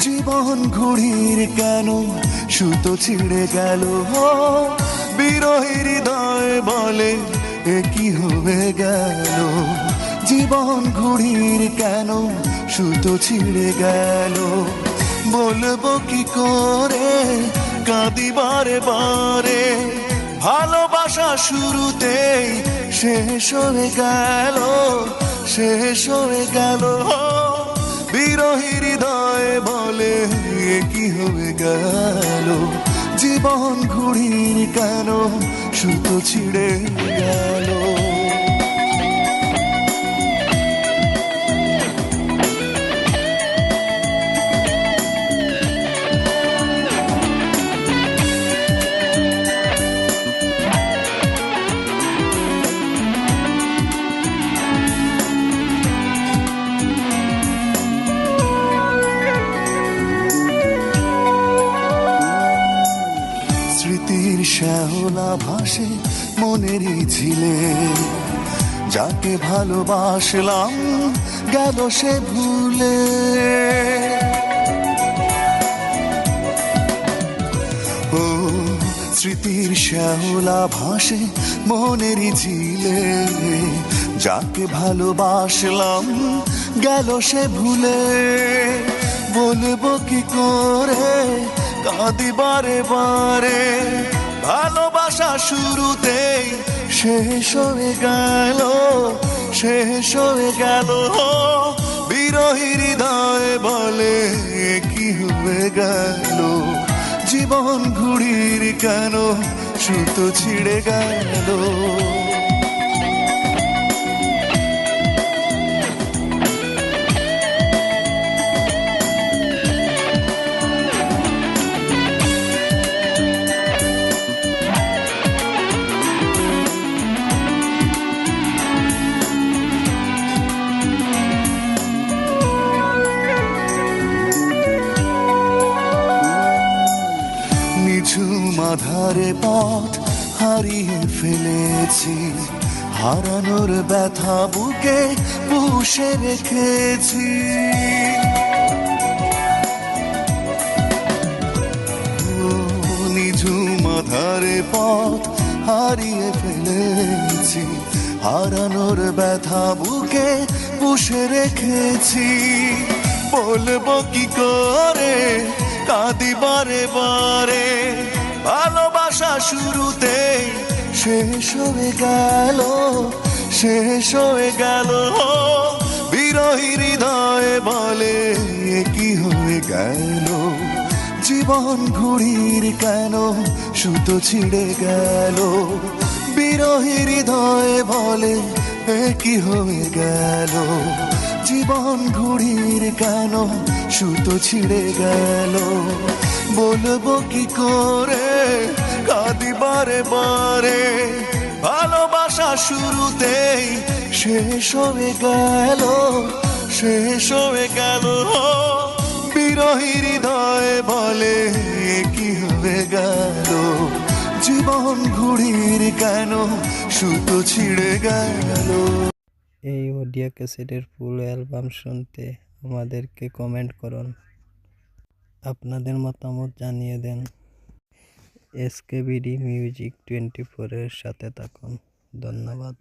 জীবন ঘুড়ির কেন? সুতো ছিঁড়ে গেল বিরহী হৃদয় বলে, এ কি হয়ে গেল? জীবন ঘুড়ির কেন? সুতো ছিঁড়ে গেল। বলব কি করে? কাঁদি বারে বারে। ভালোবাসা শুরুতেই শেষ হয়ে গেল, শেষ হয়ে গেল। বলে কি হয়ে গেল? জীবন ঘুড়ির কেন সুতো ছিঁড়ে গেল? শ্যাওলা ভাসে মনেরই ঝিলে। যাকে ভালোবাসলাম গেল সে ভুলে। ও, স্মৃতির শ্যাওলা ভাসে মনেরই ঝিলে। যাকে ভালোবাসলাম গেল সে ভুলে। বলব কি করে কাঁদি বারে বারে। ভালোবাসা শুরুতেই শেষ হয়ে গেল, শেষ হয়ে গেল। বিরহী হৃদয় বলে কি হয়ে গেল? জীবন ঘুড়ির কেন সুতো ছিঁড়ে গেল? আধারে পথ হারিয়ে ফেলেছি। হারানোর ব্যথা বুকে পুষে রেখেছি। নিঝুম আধারে পথ হারিয়ে ফেলেছি। হারানোর ব্যথা বুকে পুষে রেখেছি। বলব কি করে কাঁদি বারে বারে ভালোবাসা শুরুতে শেষ হয়ে গেল, শেষ হয়ে গেল। বিরহী হৃদয় বলে কি হয়ে গেল? জীবন ঘুড়ির কেন সুতো ছিঁড়ে গেল? বিরহী হৃদয় বলে কি হয়ে গেল? জীবন ঘুড়ির কেন সুতো ছিঁড়ে গেল? বলব কি করে কাঁদি বারে বারে। ভালোবাসা শুরুতেই শেষ হয়ে গেল, শেষ হয়ে গেল। বিরহী হৃদয় বলে কি হয়ে গেল? জীবন ঘুড়ির কেন সুতো ছিঁড়ে গেল? এই অডিও ক্যাসেটের ফুল অ্যালবাম শুনতে আমাদেরকে কমেন্ট করুন। আপনাদের মতামত জানিয়ে দেন। এসকেবিডি মিউজিক টোয়েন্টি ফোরের সাথে থাকুন। ধন্যবাদ।